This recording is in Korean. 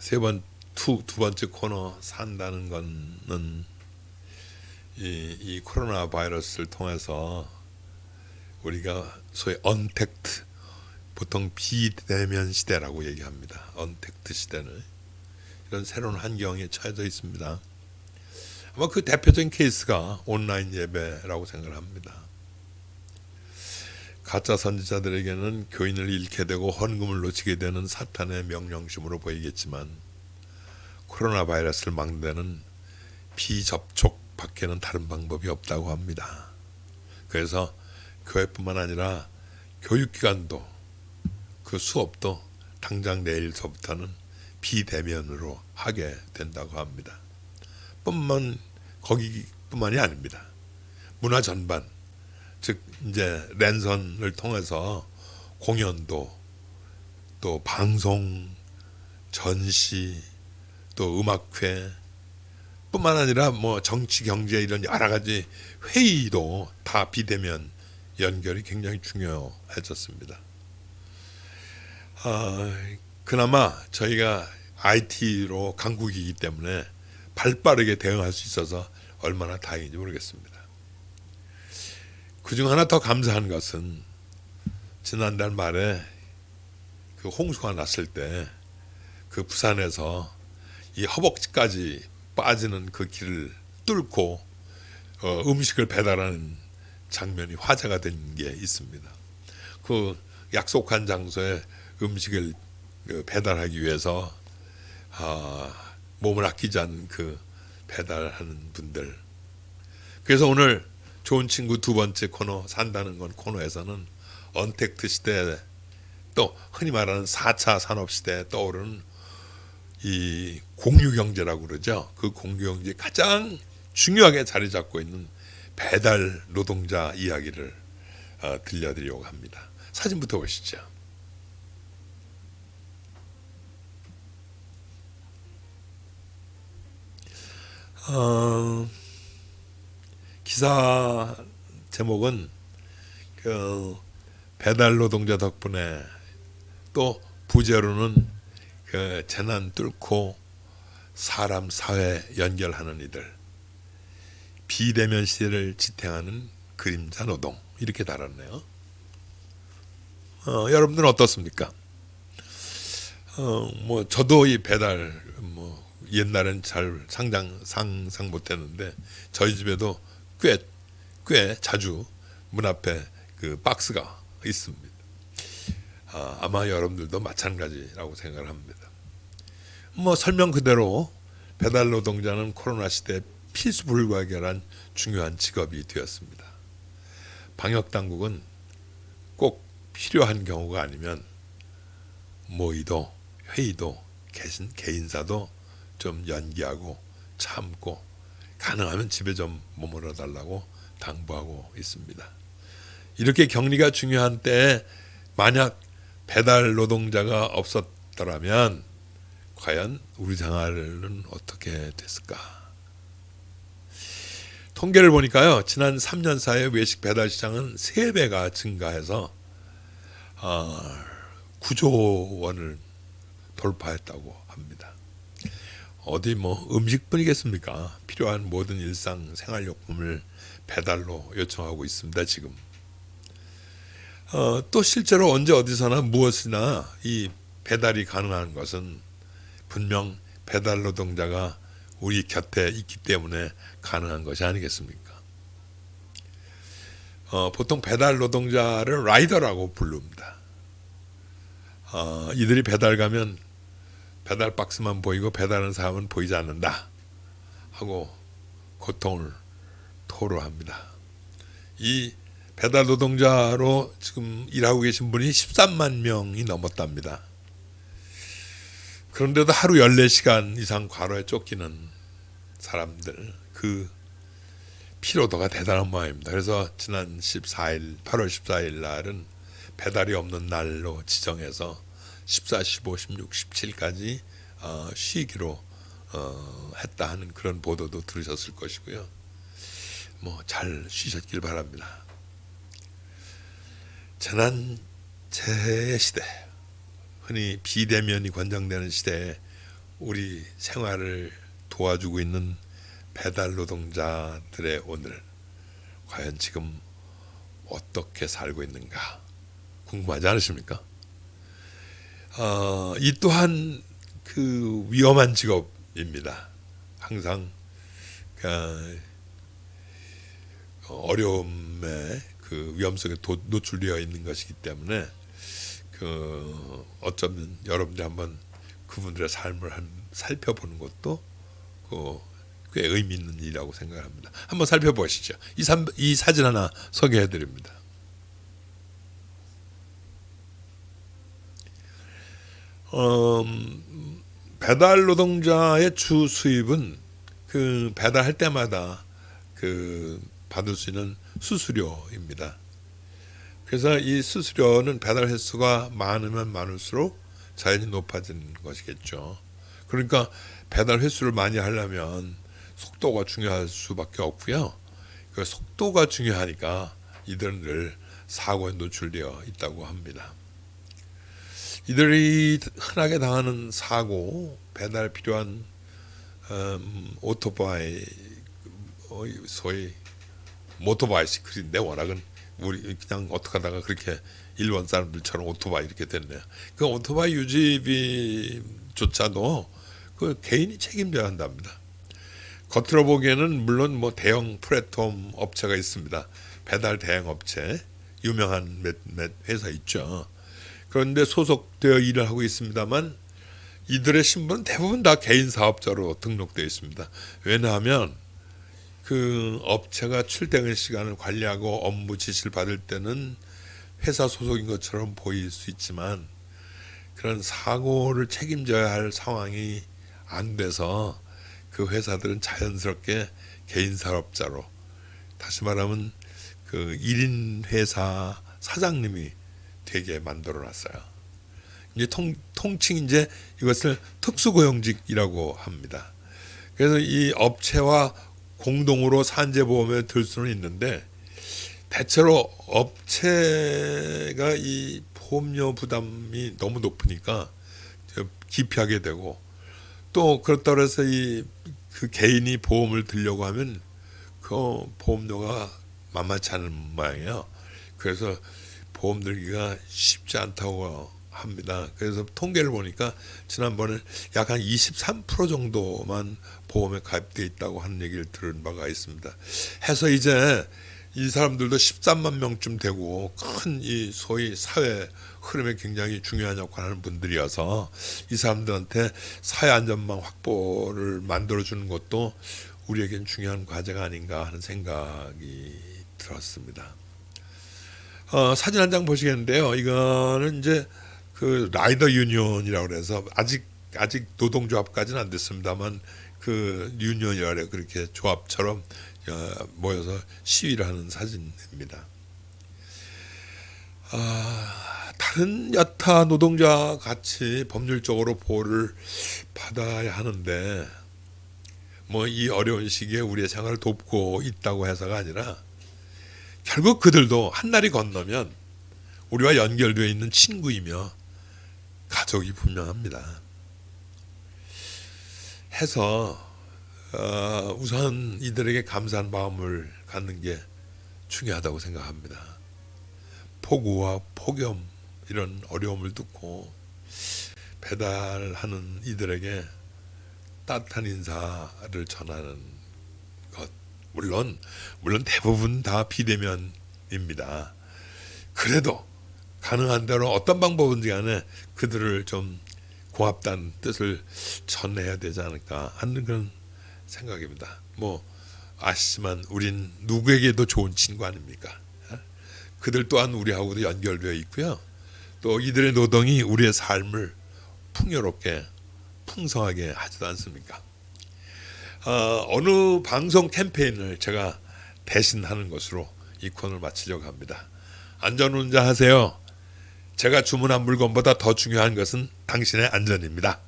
세 번, 두, 두 번째 코너 산다는 거는 이, 이 코로나 바이러스를 통해서 우리가 소위 언택트 보통 비대면 시대라고 얘기합니다. 언택트 시대는 이런 새로운 환경에 처해져 있습니다. 아마 그 대표적인 케이스가 온라인 예배라고 생각을 합니다. 가짜 선지자들에게는 교인을 잃게 되고 헌금을 놓치게 되는 사탄의 명령심으로 보이겠지만 코로나 바이러스를 막는 데는 비접촉 밖에는 다른 방법이 없다고 합니다. 그래서 교회뿐만 아니라 교육기관도 그 수업도 당장 내일서부터는 비대면으로 하게 된다고 합니다. 뿐만 거기뿐만이 아닙니다. 문화 전반 즉 이제 랜선을 통해서 공연도 또 방송 전시 또 음악회 뿐만 아니라 뭐 정치 경제 이런 여러 가지 회의도 다 비대면 연결이 굉장히 중요해졌습니다. 아, 그나마 저희가 IT로 강국이기 때문에 발빠르게 대응할 수 있어서 얼마나 다행인지 모르겠습니다. 그중 하나 더 감사한 것은 지난달 말에 그 홍수가 났을 때 그 부산에서 이 허벅지까지 빠지는 그 길을 뚫고 어, 음식을 배달하는 장면이 화제가 된 게 있습니다. 그 약속한 장소에 음식을 그 배달하기 위해서 아, 몸을 아끼지 않는 그 배달하는 분들. 그래서 오늘 좋은 친구 두 번째 코너 산다는 건 코너에서는 언택트 시대 또 흔히 말하는 4차 산업 시대에 떠오르는 이 공유 경제라고 그러죠. 그 공유 경제 가장 중요하게 자리 잡고 있는 배달 노동자 이야기를 어, 들려드리려고 합니다. 사진부터 보시죠. 어, 기사 제목은 그 배달 노동자 덕분에 또 부재로는 그 재난 뚫고 사람 사회 연결하는 이들 비대면 시대를 지탱하는 그림자 노동 이렇게 달았네요. 어, 여러분들은 어떻습니까? 어, 뭐 저도 이 배달 뭐 옛날엔 잘 상장 상상 못했는데 저희 집에도 꽤 꽤 자주 문 앞에 그 박스가 있습니다. 아, 아마 여러분들도 마찬가지라고 생각을 합니다. 뭐 설명 그대로 배달 노동자는 코로나 시대 필수 불가결한 중요한 직업이 되었습니다. 방역 당국은 꼭 필요한 경우가 아니면 모의도 회의도 개인, 개인사도 좀 연기하고 참고 가능하면 집에 좀 머물러 달라고 당부하고 있습니다. 이렇게 격리가 중요한 때에 만약 배달 노동자가 없었더라면 과연 우리 생활은 어떻게 됐을까? 통계를 보니까요, 지난 3년 사이에 외식 배달 시장은 3배가 증가해서 어, 9조 원을 돌파했다고 합니다. 어디 뭐 음식뿐이겠습니까? 필요한 모든 일상 생활용품을 배달로 요청하고 있습니다. 지금 어, 또 실제로 언제 어디서나 무엇이나 이 배달이 가능한 것은 분명 배달 노동자가 우리 곁에 있기 때문에 가능한 것이 아니겠습니까? 어, 보통 배달 노동자를 라이더라고 부릅니다. 어, 이들이 배달 가면 배달 박스만 보이고 배달하는 사람은 보이지 않는다 하고 고통을 토로합니다. 이 배달 노동자로 지금 일하고 계신 분이 13만 명이 넘었답니다. 그런데도 하루 14시간 이상 과로에 쫓기는 사람들 그 피로도가 대단한 모양입니다. 그래서 지난 14일 8월 14일 날은 배달이 없는 날로 지정해서 14, 15, 16, 17까지 어, 쉬기로 어, 했다 하는 그런 보도도 들으셨을 것이고요. 뭐 잘 쉬셨길 바랍니다. 재난 재해 시대, 흔히 비대면이 권장되는 시대에 우리 생활을 도와주고 있는 배달 노동자들의 오늘 과연 지금 어떻게 살고 있는가 궁금하지 않으십니까? 어, 이 또한 그 위험한 직업입니다. 항상 그 어려움에 그 위험성에 도- 노출되어 있는 것이기 때문에 그 어쩌면 여러분들이 한번 그분들의 삶을 한 살펴보는 것도 그꽤 의미 있는 일이라고 생각합니다. 한번 살펴보시죠. 이, 삼, 이 사진 하나 소개해 드립니다. 음, 배달 노동자의 주 수입은 그 배달할 때마다 그 받을 수 있는 수수료입니다. 그래서 이 수수료는 배달 횟수가 많으면 많을수록 자연히 높아지는 것이겠죠. 그러니까 배달 횟수를 많이 하려면 속도가 중요할 수밖에 없고요. 그 속도가 중요하니까 이들은 늘 사고에 노출되어 있다고 합니다. 이들이 흔하게 당하는 사고, 배달 필요한 음, 오토바이, 어, 소위 모토바이시클인데 워낙은 우리 그냥 어떻게 하다가 그렇게 일본 사람들처럼 오토바이 이렇게 됐네요. 그 오토바이 유지비조차도 그 개인이 책임져야 한답니다. 겉으로 보기에는 물론 뭐 대형 플랫폼 업체가 있습니다. 배달 대행 업체 유명한 몇, 몇 회사 있죠. 그런데 소속되어 일을 하고 있습니다만 이들의 신분은 대부분 다 개인 사업자로 등록되어 있습니다. 왜냐하면 그 업체가 출퇴근 시간을 관리하고 업무 지시를 받을 때는 회사 소속인 것처럼 보일 수 있지만 그런 사고를 책임져야 할 상황이 안 돼서 그 회사들은 자연스럽게 개인 사업자로 다시 말하면 그 1인 회사 사장님이 되게 만들어 놨어요. 이제 통, 통칭 이제 이것을 특수고용직이라고 합니다. 그래서 이 업체와 공동으로 산재보험에 들 수는 있는데 대체로 업체가 이 보험료 부담이 너무 높으니까 기피하게 되고 또 그렇다고 해서 이 그 개인이 보험을 들려고 하면 그 보험료가 만만치 않은 모양이에요. 그래서 보험 들기가 쉽지 않다고 합니다. 그래서 통계를 보니까 지난번에 약 한 23% 정도만 보험에 가입돼 있다고 하는 얘기를 들은 바가 있습니다. 해서 이제 이 사람들도 13만 명쯤 되고 큰 이 소위 사회 흐름에 굉장히 중요한 역할을 하는 분들이어서 이 사람들한테 사회 안전망 확보를 만들어 주는 것도 우리에겐 중요한 과제가 아닌가 하는 생각이 들었습니다. 어, 사진 한 장 보시겠는데요. 이거는 이제 그 라이더 유니온이라고 그래서 아직 아직 노동조합까지는 안 됐습니다만 그 유니온이라 그래 그렇게 조합처럼 어, 모여서 시위를 하는 사진입니다. 아, 다른 여타 노동자 같이 법률적으로 보호를 받아야 하는데 뭐 이 어려운 시기에 우리의 생활을 돕고 있다고 해서가 아니라 결국 그들도 한 날이 건너면 우리와 연결되어 있는 친구이며 가족이 분명합니다. 해서 어, 우선 이들에게 감사한 마음을 갖는 게 중요하다고 생각합니다. 폭우와 폭염 이런 어려움을 듣고 배달하는 이들에게 따뜻한 인사를 전하는 것 물론 물론 대부분 다 비대면입니다. 그래도 가능한 대로 어떤 방법인지 간에 그들을 좀 고맙다는 뜻을 전해야 되지 않을까 하는 그런 생각입니다. 뭐 아시지만 우린 누구에게도 좋은 친구 아닙니까? 그들 또한 우리하고도 연결되어 있고요. 또 이들의 노동이 우리의 삶을 풍요롭게 풍성하게 하지도 않습니까? 어, 어느 방송 캠페인을 제가 대신하는 것으로 이 코너를 마치려고 합니다. 안전운전 하세요. 제가 주문한 물건보다 더 중요한 것은 당신의 안전입니다.